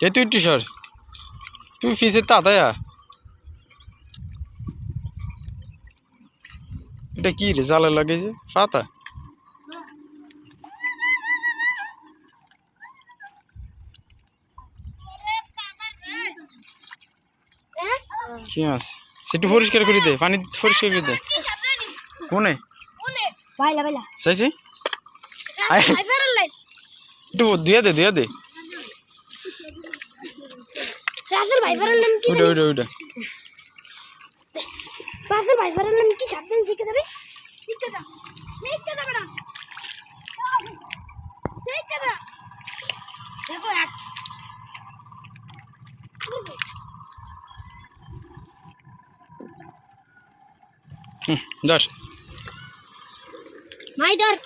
কে তুই একটু সর তুই ফিসে তাতায়া এটা কি রে জালে লাগে যে পাতা কি মাছ সেটু পরিষ্কার করে দে পানি পরিষ্কার করে দে কোনে বাইলা বাইলা চাইছি আয়। আইফার লাইট একটু ধুয়া দে ধুয়া দে পাশের ভাই ফেরার নাম কি ওটা ওটা ওটা ভাই ফেরার নাম কি? সাবধান শিখে দেবে শিখতে দাও শিখতে দাও বড় শিখতে দাও দেখো এক। হুম দশ মাই দশ